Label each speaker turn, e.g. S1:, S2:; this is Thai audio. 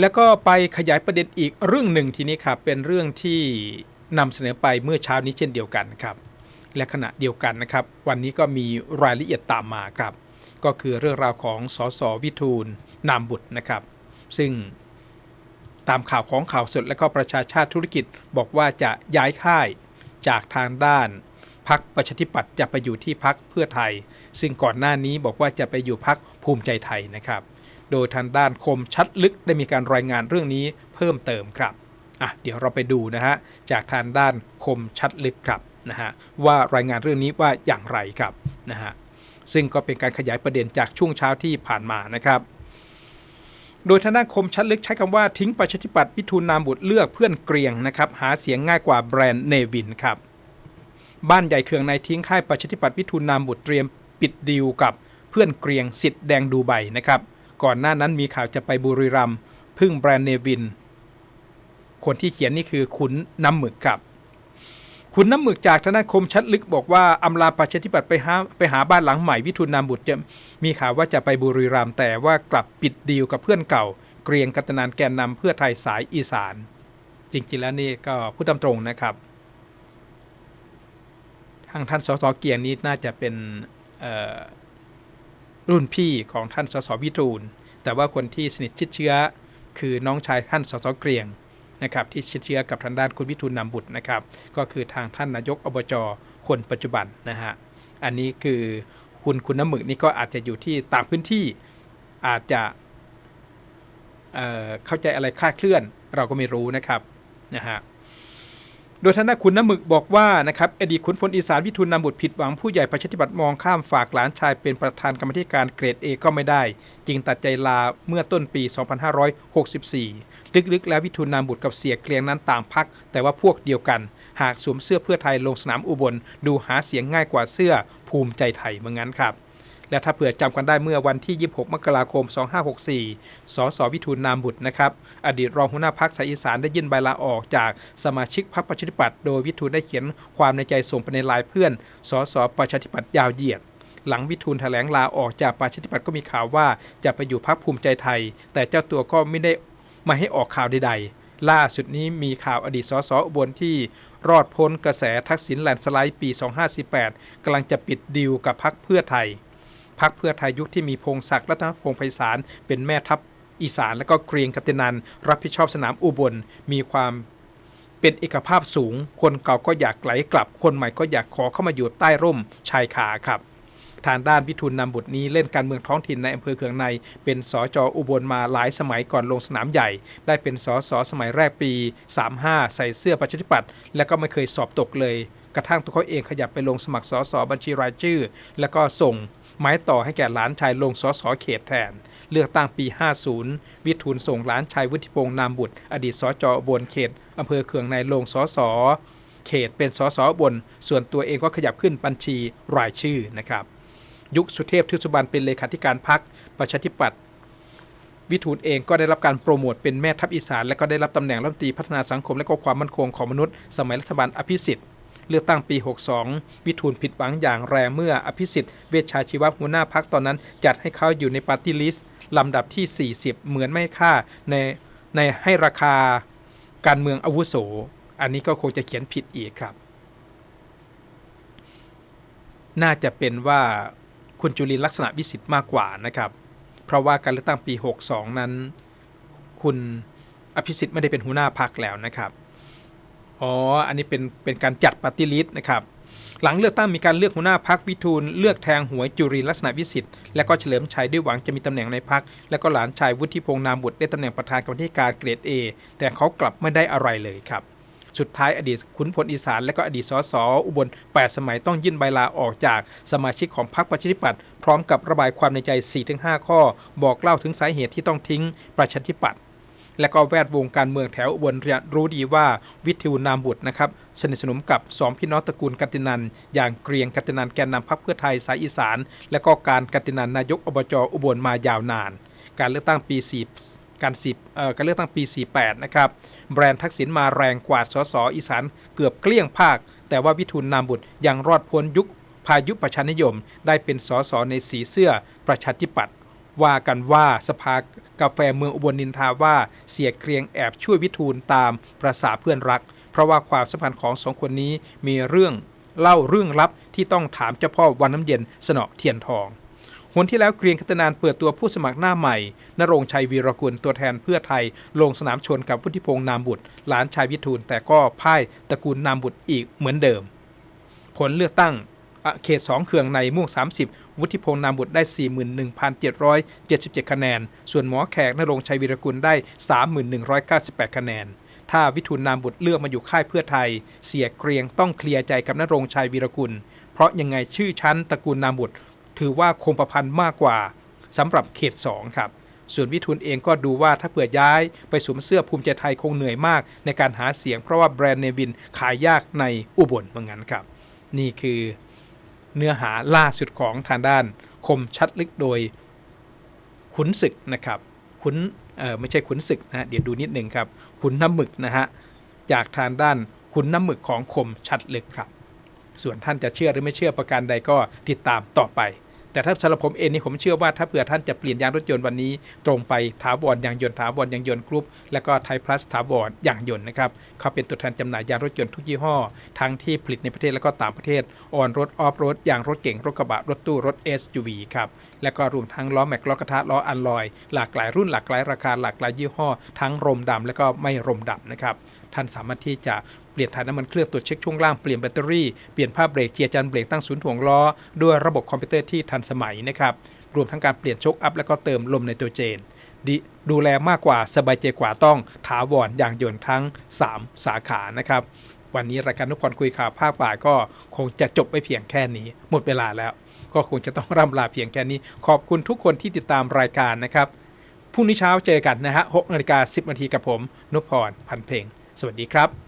S1: แล้วก็ไปขยายประเด็นอีกเรื่องหนึ่งทีนี้ครับเป็นเรื่องที่นำเสนอไปเมื่อเช้านี้เช่นเดียวกันครับ และขณะเดียวกันนะครับ วันนี้ก็มีรายละเอียดตามมาครับ ก็คือเรื่องราวของสสวิทูลนามบุตรนะครับ ซึ่งตามข่าวของข่าวสดและก็ประชาชาติธุรกิจบอกว่าจะย้ายค่ายจากทางด้าน พักประชาธิปัตย์จะไปอยู่ที่พักเพื่อไทย ซึ่งก่อนหน้านี้บอกว่าจะไปอยู่พักภูมิใจไทยนะครับ โดยทางด้านคมชัดลึกได้มีการรายงานเรื่องนี้เพิ่มเติมครับอะเดี๋ยวเราไปดูนะฮะจากทางด้านคมชัดลึกครับนะฮะว่ารายงานเรื่องนี้ว่าอย่างไรครับนะฮะซึ่งก็เป็นการขยายประเด็นจากช่วงเช้าที่ผ่านมานะครับ โดยทางด้านคมชัดลึกใช้คำว่าทิ้งประชาธิปัตย์วิทูลนามบุตรเลือกเพื่อนเกรียงนะครับหาเสียงง่ายกว่าแบรนด์เนวินครับ บ้านใหญ่เคืองในทิ้งค่ายประชาธิปัตย์วิทูลนามบุตรเตรียมปิดดีลกับเพื่อนเกรียงสิทธิ์แดงดูไบนะครับ ก่อนหน้านั้นมีข่าวจะไปบุรีรัมย์พึ่งแบรนด์เนวิน คนที่เขียนนี่คือขุนน้ำหมึกครับขุนน้ำหมึกจากธนาคมชัดลึกบอกว่าอำลาประชาธิปัตย์ไปหาไปหาบ้านหลังใหม่วิทูลนามบุตรจะมีข่าวว่าจะไปบุรีรัมย์แต่ว่ากลับปิดดีลกับเพื่อนเก่า เกรียงกัตนานแกนนำเพื่อไทยสายอีสาน จริงๆแล้วนี่ก็พูดตามตรงนะครับ ทางท่านสสเกียงนี้น่าจะเป็นรุ่นพี่ของท่านสสวิทูล แต่ว่าคนที่สนิทชิดเชื้อ คือน้องชายท่านสสเกรียงนะครับที่ชิดเชื้อกับทางด้านคุณวิทูลนำบุตรนะครับ ก็คือทางท่านนายกอบจคนปัจจุบันนะฮะอันนี้คือคุณคุณน้ำหมึกนี่ก็อาจจะอยู่ที่ต่างพื้นที่อาจจะเเข้าใจอะไรคลาดเคลื่อนเราก็ไม่รู้นะครับนะฮะ โดยท่านคุณน้ำหมึกบอกว่านะครับอดีตขุนพลอีสานวิทูลนำบุตรผิดหวังผู้ใหญ่ประชาธิปัตย์มองข้ามฝากหลานชายเป็นประธานกรรมธิการเกรด A ก็ไม่ได้ จึงตัดใจลาเมื่อต้นปี 2564 ลึกๆ แล้ววิทูลนำบุตรกับเสียเกลียงนั้นต่างพัก แต่ว่าพวกเดียวกัน หากสวมเสื้อเพื่อไทยลงสนามอุบล ดูหาเสียงง่ายกว่าเสื้อภูมิใจไทยเหมือนั้นครับ และถ้าเผื่อจำกันได้เมื่อวันที่ 26 มกราคม 2564 สสวิทูลนามบุตรนะครับ อดีตรองหัวหน้าพักสายอีสานได้ยื่นใบลาออกจากสมาชิกพรรคประชาธิปัตย์โดยวิทูลได้เขียนความในใจส่งไปในลน์เพื่อน สสประชาธิปัตย์ยาวเหยียดหลังวิทูลแถลงลาออกจากประชาธิปัตย์ก็มีข่าวว่าจะไปอยู่พรรคภูมิใจไทย แต่เจ้าตัวก็ไม่ได้มาให้ออกข่าวใดๆ ล่าสุดนี้มีข่าวอดีตสสอุบลที่รอดพ้นกระแสทักษิณแลนสไลด์ปี 2548กำลังจะปิดดีลกับพรรคเพื่อไทย พักเพื่อไทยยุคที่มีพงศักดิ์รัตนพงษ์ไพศาลเป็นแม่ทัพอีสานและก็เกรียงกตินันรับผิดชอบสนามอุบลมีความเป็นเอกภาพสูง คนเก่าก็อยากไหลกลับ คนใหม่ก็อยากขอเข้ามาอยู่ใต้ร่มชายคาครับ ทางด้านวิทูลนำบุตรนี้เล่นการเมืองท้องถิ่นในอำเภอเขืองใน เป็นสจอุบลมาหลายสมัยก่อนลงสนามใหญ่ ได้เป็นสสสมัยแรกปี 35 ใส่เสื้อประชาธิปัตย์และก็ไม่เคยสอบตกเลย กระทั่งตัวเขาเองขยับไปลงสมัครสสบัญชีรายชื่อ แล้วก็ส่ง ไม้ต่อให้แก่หลานชายลงสสเขตแทน เลือกตั้งปี 50 วิทูลส่งหลานชายวุฒิพงษ์นามบุตร อดีตสจอบลเขตอำเภอเขืองในลงสสเขตเป็นสสบลส่วนตัวเองก็ขยับขึ้นบัญชีรายชื่อนะครับ ยุคสุเทพทิสุบรรณเป็นเลขาธิการพรรคประชาธิปัตย์วิทูลเองก็ได้รับการโปรโมทเป็นแม่ทัพอีสาน และก็ได้รับตำแหน่งรัฐมนตรีพัฒนาสังคมและก็ความมั่นคงของมนุษย์ สมัยรัฐบาลอภิสิทธิ์ เลือกตั้งปี 62 วิทูลผิดหวังอย่างแรงเมื่ออภิสิทธิ์เวชชาชีวะหัวหน้าพักตอนนั้น จัดให้เขาอยู่ในปาร์ตี้ลิสต์ลำดับที่ 40 เหมือนไม่ค่าในในให้ราคาการเมืองอาวุโส อันนี้ก็คงจะเขียนผิดอีกครับ น่าจะเป็นว่าคุณจุลินลักษณะวิสิทธิ์มากกว่านะครับ เพราะว่าการเลือกตั้งปี 62 นั้น คุณอภิสิทธิ์ไม่ได้เป็นหัวหน้าพักแล้วนะครับ อ๋อ อันนี้เป็นเป็นการจัดปฏิริษนะครับ หลังเลือกตั้งมีการเลือกหัวหน้าพักวิทูล เลือกแทงหวยจุรินลักษณะวิสิทธิ์และก็เฉลิมชัยด้วยหวังจะมีตำแหน่งในพัก และก็หลานชายวุฒิพงษ์นามบุตรได้ตำแหน่งประธานกรรมธิการเกรด A แต่เขากลับไม่ได้อะไรเลยครับสุดท้ายอดีตขุนพลอีสานและก็อดีตสสอุบล 8 สมัยต้องยื่นใบลาออกจากสมาชิกของพรรคประชาธิปัตย์พร้อมกับระบายความในใจ 4-5 ข้อ บอกเล่าถึงสาเหตุที่ต้องทิ้งประชาธิปัตย์ และก็แวดวงการเมืองแถวอุบลร,รู้ดีว่าวิทูลนามบุตรนะครับสนิทสนมกับสองพี่น้องตระกูลกัตตินัน อย่างเกรียงกัตตินันแกนนำพรรคเพื่อไทยสายอีสาน และก็การกัตตินันนายกอบจอุบลมายาวนาน การเลือกตั้งปี4การ10เอ่อการเลือกตั้งปี 48 นะครับ แบรนด์ทักษิณมาแรงกวาดสสอีสานเกือบเกลี้ยงภาค แต่ว่าวิทูลนามบุตรยังรอดพ้นยุคพายุประชานิยม ได้เป็นสสในสีเสื้อประชาธิปัตย์ ว่ากันว่าสภากาแฟเมืองอุบลนินทาว่าเสียเกรียงแอบช่วยวิทูลตามประษาเพื่อนรัก เพราะว่าความสัมพันธ์ของสองคนนี้มีเรื่องเล่าเรื่องลับที่ต้องถามเจ้าพ่อวันน้ำเย็นสนอเทียนทองหนที่แล้วเกรียงคัตนานเปิดตัวผู้สมัครหน้าใหม่ นรงชัยวีรกุลตัวแทนเพื่อไทย ลงสนามชนกับวุฒิพงษ์นามบุตร หลานชายวิทูลแต่ก็พ่ายตระกูลนามบุตรอีกเหมือนเดิม ผลเลือกตั้ง เขต 2เคืองในม่วง 30 วุฒิพงษ์นามบุตรได้ 41,777 คะแนน ส่วนหมอแขกนรงชัยวีรกุลได้ 3,198 คะแนน ถ้าวิทูลนามบุตรเลือกมาอยู่ค่ายเพื่อไทย เสียเกรียงต้องเคลียร์ใจกับนรงชัยวีรกุล เพราะยังไงชื่อชั้นตระกูลนามบุตร ถือว่าคงประพันธ์มากกว่าสำหรับเขต 2 ครับส่วนวิทูลเองก็ดูว่าถ้าเปิดย้ายไปสวมเสื้อภูมิใจไทยคงเหนื่อยมาก ในการหาเสียงเพราะว่าแบรนด์เนวินขายยากในอุบลเหมือนกันครับ นี่คือ เนื้อหาล่าสุดของทางด้านคมชัดลึกโดยขุนศึกนะครับขุนเออไม่ใช่ขุนศึกนะฮะเดี๋ยวดูนิดหนึ่งครับขุนน้ำหมึกนะฮะจากทางด้านขุนน้ำหมึกของคมชัดลึกครับ ส่วนท่านจะเชื่อหรือไม่เชื่อประการใดก็ติดตามต่อไป แต่ถ้าสำหรับผมเองนี่ผมเชื่อว่าถ้าเผื่อท่านจะเปลี่ยนยางรถยนต์วันนี้ ตรงไปถาวรยางยนต์ถาวรยางยนต์กรุ๊ปและก็ไทยพลัสถาวรยางยนต์นะครับเขาเป็นตัวแทนจำหน่ายยางรถยนต์ทุกยี่ห้อ ทั้งที่ผลิตในประเทศและก็ต่างประเทศออนรถออฟรถยางรถเก่งรถกระบะรถตู้รถ SUV ครับและก็รวมทั้งล้อแม็กล้อกระทะล้ออันลอย หลากหลายรุ่นหลากหลายราคาหลากหลายยี่ห้อ ทั้งรมดำและก็ไม่รมดำนะครับท่านสามารถที่จะ เปลี่ยนถ่ายน้ำมันเครื่องตรวจเช็คช่วงล่าง เปลี่ยนแบตเตอรี่เปลี่ยนผ้าเบรกเจียร์จันเบรกตั้งศูนย์ถ่วงล้อ ด้วยระบบคอมพิวเตอร์ที่ทันสมัยนะครับรวมทั้งการเปลี่ยนโชคอัพและก็เติมลมในตัวเจนดดูแลมากกว่าสบายใจกว่าต้องถาวรอย่างยนต์ทั้ง 3 สาขานะครับ วันนี้รายการนุกพรคุยข่าวภาคบ่ายก็คงจะจบไปเพียงแค่นี้ หมดเวลาแล้ว ก็คงจะต้องร่ำลาเพียงแค่นี้ ขอบคุณทุกคนที่ติดตามรายการนะครับพรุ่งนี้เช้าเจอกันนะฮะ6นาฬิกา10นาทีกับผมนุพพรพันเพลง สวัสดีครับ